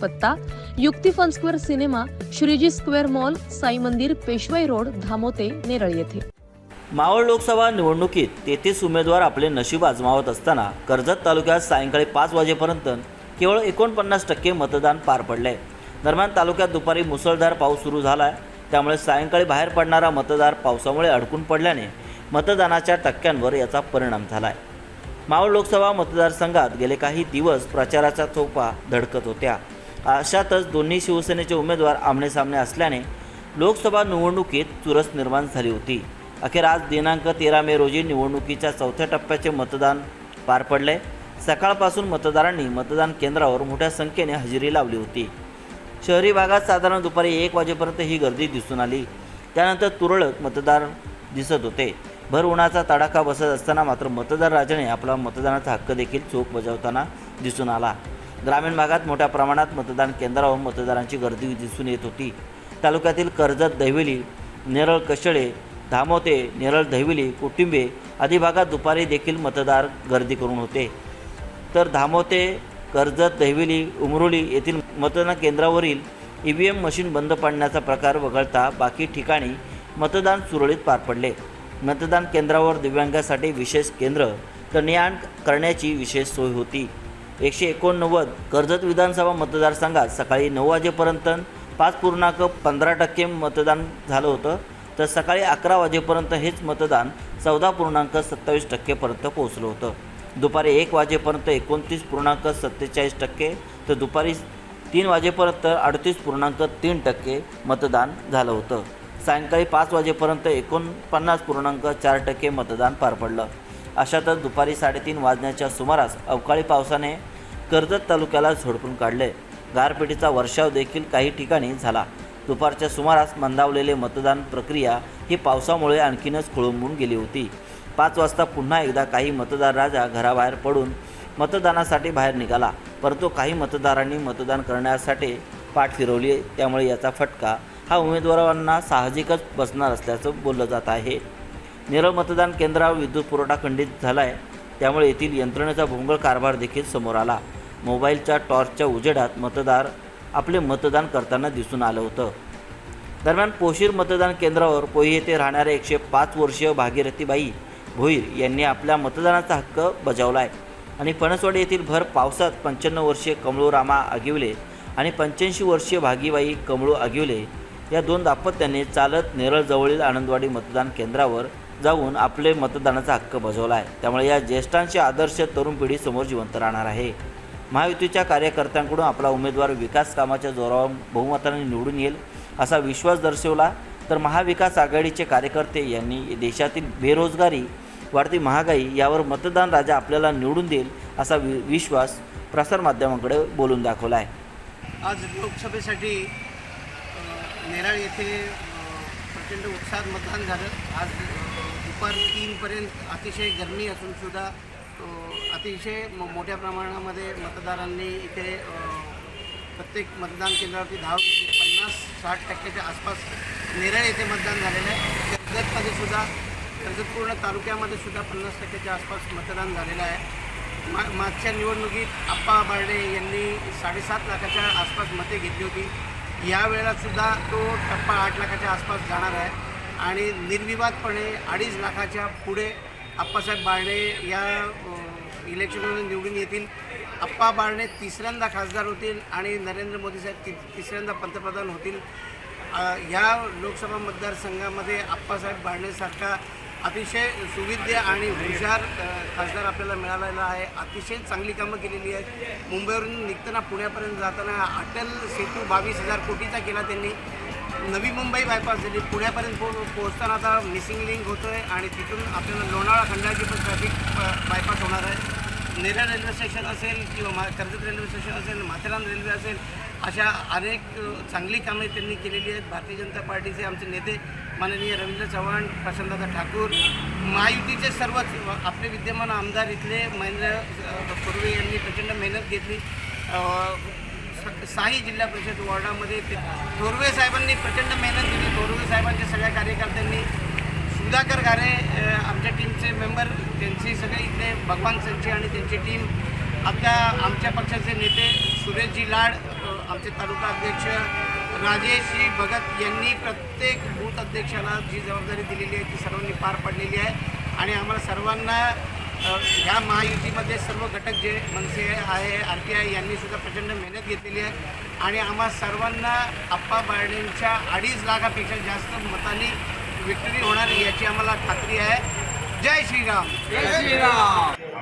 पत्ता युक्ती fun square cinema Shreeji square mall Sai मंदिर पेशवाई रोड धामोते नेरळ येथे. मावळ लोकसभा निवडणुकीत तेहतीस उमेदवार आपले नशीब आजमावत असताना कर्जत तालुक्यात सायंकाळी पाच वाजेपर्यंत केवळ एकोणपन्नास टक्के मतदान पार पडले. दरम्यान तालुक्यात दुपारी मुसळधार पाऊस सुरू झाला आहे त्यामुळे सायंकाळी बाहेर पडणारा मतदार पावसामुळे अडकून पडल्याने मतदानाच्या टक्क्यांवर याचा परिणाम झाला आहे मावळ लोकसभा मतदारसंघात गेले काही दिवस प्रचाराच्या थोपा धडकत होत्या. अशातच दोन्ही शिवसेनेचे उमेदवार आमनेसामने असल्याने लोकसभा निवडणुकीत चुरस निर्माण झाली होती. अखेर आज दिनांक तेरा मे रोजी निवडणुकीच्या चौथ्या टप्प्याचे मतदान पार पडले. सकाळपासून मतदारांनी मतदान केंद्रावर मोठ्या संख्येने हजेरी लावली होती. शहरी भागात साधारण दुपारी एक वाजेपर्यंत ही गर्दी दिसून आली. त्यानंतर तुरळक मतदार दिसत होते. भर उन्हाचा तडाखा बसत असताना मात्र मतदार राजाने आपला मतदानाचा हक्क देखील चोख बजावताना दिसून आला. ग्रामीण भागात मोठ्या प्रमाणात मतदान केंद्रावर मतदारांची गर्दी दिसून येत होती. तालुक्यातील कर्जत दहिवेली नेरळ कशळे धामोते नेरळ दहिवेली कुटुंबे आदी भागात दुपारी देखील मतदार गर्दी करून होते. तर धामोते कर्जत दहिवेली उमरोली येथील मतदान केंद्रावरील ई व्ही एम मशीन बंद पाडण्याचा प्रकार वगळता बाकी ठिकाणी मतदान सुरळीत पार पडले. मतदान केंद्रावर दिव्यांगासाठी विशेष केंद्र तर ने करण्याची विशेष सोय होती. एकशे एकोणनव्वद कर्जत विधानसभा मतदारसंघात सकाळी नऊ वाजेपर्यंत पाच पूर्णांक पंधरा टक्के मतदान झालं होतं. तर सकाळी अकरा वाजेपर्यंत हेच मतदान चौदा पूर्णांक सत्तावीस टक्केपर्यंत पोहोचलं होतं. दुपारी एक वाजेपर्यंत एकोणतीस पूर्णांक सत्तेचाळीस टक्के तर दुपारी तीन वाजेपर्यंत अडतीस पूर्णांक तीन टक्के मतदान झालं होतं. सायंकाळी पाच वाजेपर्यंत एकोणपन्नास पूर्णांक चार टक्के मतदान पार पडलं. अशातच दुपारी साडेतीन वाजण्याच्या सुमारास अवकाळी पावसाने कर्जत तालुक्याला झोडपून काढले. गारपिटीचा वर्षाव देखील काही ठिकाणी झाला. दुपारच्या सुमारास मंदावलेले मतदान प्रक्रिया ही पावसामुळे आणखीनच खोळंबून गेली होती. पाच वाजता पुन्हा एकदा काही मतदार राजा घराबाहेर पडून मतदानासाठी बाहेर निघाला. परंतु काही मतदारांनी मतदान करण्यासाठी पाठ फिरवली. त्यामुळे याचा फटका हा उमेदवारांना साहजिकच बसणार असल्याचं बोललं जात आहे. नेरळ मतदान केंद्रावर विद्युत पुरवठा खंडित झाला आहे त्यामुळे येथील यंत्रणेचा भोंगळ कारभार देखील समोर आला. मोबाईलच्या टॉर्चच्या उजेडात मतदार आपले मतदान करताना दिसून आलं होतं. दरम्यान पोशीर मतदान केंद्रावर पोही येथे राहणाऱ्या एकशे पाच वर्षीय भागीरथीबाई भोईर यांनी आपल्या मतदानाचा हक्क बजावला आहे आणि फणसवाडी येथील भर पावसात पंच्याण्णव वर्षीय कमळू रामा आगिवले आणि पंच्याऐंशी वर्षीय भागीबाई कमळू आगिवले या दोन दाम्पत्यांनी चालत नेरळजवळील आनंदवाडी मतदान केंद्रावर जाऊन आपले मतदानाचा हक्क बजावला आहे त्यामुळे या ज्येष्ठांचे आदर्श तरुण पिढी समोर जिवंत राहणार आहे. महायुतीच्या कार्यकर्त्यांकडून आपला उमेदवार विकास कामाच्या जोरावर बहुमताने निवडून येईल असा विश्वास दर्शवला तर महाविकास आघाडीचे कार्यकर्ते यांनी देशातील बेरोजगारी वाढती महागाई यावर मतदान राजा आपल्याला निवडून देईल असा वि विश्वास प्रसारमाध्यमांकडे बोलून दाखवला आहे आज लोकसभेसाठी नेराळ येथे प्रचंड उत्साहात मतदान झालं. आज दुपार तीनपर्यंत अतिशय गरमी असून सुद्धा अतिशय म- मोठ्या प्रमाणामध्ये मतदारांनी इथे प्रत्येक मतदान केंद्रावरती धाव घेतली. पन्नास साठ टक्क्याच्या आसपास नेरळ येथे मतदान झालेलं आहे. कर्जतमध्ये सुद्धा कर्जत पूर्ण तालुक्यामध्ये सुद्धा पन्नास टक्क्याच्या आसपास मतदान झालेलं आहे. मा मागच्या निवडणुकीत आप्पा बारडे यांनी साडेसात लाखाच्या आसपास मते घेतली होती. यावेळेला सुद्धा तो टप्पा आठ लाखाच्या आसपास जाणार आहे. आणि निर्विवादपणे अडीच लाखाच्या पुढे आप्पासाहेब बारणे या इलेक्शनमध्ये निवडून येतील. आप्पा बारणे तिसऱ्यांदा खासदार होतील आणि नरेंद्र मोदी साहेब ति तिसऱ्यांदा पंतप्रधान होतील. या लोकसभा मतदारसंघामध्ये आप्पासाहेब बारणेसारखा अतिशय सुविध्य आणि हुशार खासदार आपल्याला मिळालेला आहे. अतिशय चांगली कामं केलेली आहेत. मुंबईवरून निघताना पुण्यापर्यंत जाताना अटल सेतू बावीस हजार कोटीचा केला त्यांनी. नवी मुंबई बायपास झाली पुण्यापर्यंत पो पोहोचताना आता मिसिंग लिंक होतो आहे आणि तिथून आपल्याला लोणावळा खंडाळची पण ट्रॅफिक बायपास होणार आहे. नेरळ रेल्वे स्टेशन असेल किंवा मा कर्जत रेल्वे स्टेशन असेल माथेरान रेल्वे असेल अशा अनेक चांगली कामे त्यांनी केलेली आहेत. भारतीय जनता पार्टीचे आमचे नेते माननीय रवींद्र चव्हाण प्रशांतदादा ठाकूर महायुतीचे सर्वच आपले विद्यमान आमदार इथले महेंद्र अ, पूर्वे यांनी प्रचंड मेहनत घेतली. साई स- जिल्हा परिषद वॉर्डामध्ये थोरवे साहेबांनी प्रचंड मेहनत केली थोरवे साहेबांच्या सगळ्या कार्यकर्त्यांनी सुधाकर गारे आमच्या टीमचे मेंबर त्यांची सगळे इथले भगवान संची आणि त्यांची टीम आता आमच्या पक्षाचे नेते सुरेशजी लाड आमचे तालुका अध्यक्ष राजेशजी भगत यांनी प्रत्येक बूथ अध्यक्षाला जी जबाबदारी दिलेली आहे ती सर्वांनी पार पडलेली आहे. आणि आम्हाला सर्वांना ह्या महायुतीमध्ये सर्व घटक जे मनसे आहे आर टी आय यांनीसुद्धा प्रचंड मेहनत घेतलेली आहे. आणि आम्हा सर्वांना आप्पा बार्डेंच्या अडीच लाखापेक्षा जास्त मतांनी विक्टरी होणार याची आम्हाला खात्री आहे. जय श्रीराम.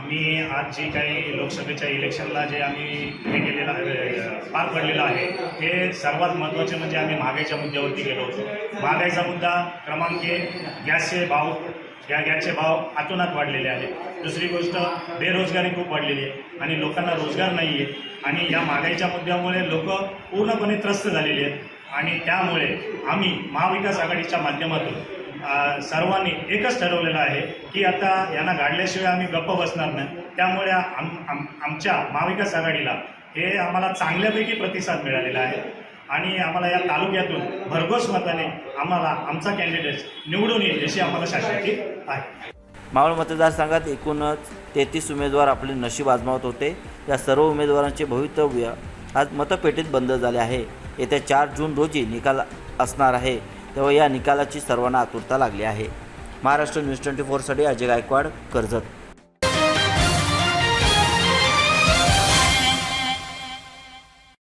आम्ही आज जे काही लोकसभेच्या इलेक्शनला जे आम्ही हे केलेलं आहे पार पडलेलं आहे ते सर्वात महत्त्वाचे म्हणजे आम्ही महागाईच्या मुद्द्यावरती गेलो होतो. महागाईचा मुद्दा क्रमांक एक गॅसचे भाव या गॅसचे भाव अतोनात वाढलेले आहेत. दुसरी गोष्ट बेरोजगारी खूप वाढलेली आहे आणि लोकांना रोजगार नाही आहे आणि या महागाईच्या मुद्द्यामुळे लोक पूर्णपणे त्रस्त झालेली आहेत आणि त्यामुळे आम्ही महाविकास आघाडीच्या माध्यमातून सर्वांनी एकच ठरवलेलं आहे की आता यांना गाडल्याशिवाय आम्ही गप्प बसणार नाही. त्यामुळे आम आम आमच्या महाविकास आघाडीला हे आम्हाला चांगल्यापैकी प्रतिसाद मिळालेला आहे. आणि आम्हाला या तालुक्यातून भरघोस मताने आम्हाला आमचा कॅन्डिडेट निवडून येईल याची आम्हाला शाश्वती आहे. मावळ मतदारसंघात एकूणच तेहतीस उमेदवार आपले नशीब आजमावत होते. या सर्व उमेदवारांचे भवितव्य आज मतपेटीत बंद झाले आहे. येत्या चार जून रोजी निकाल असणार आहे. तेव्हा या निकालाची सर्वांना आतुरता लागली आहे. महाराष्ट्र न्यूज ट्वेंटी फोरसाठी अजय गायकवाड कर्जत.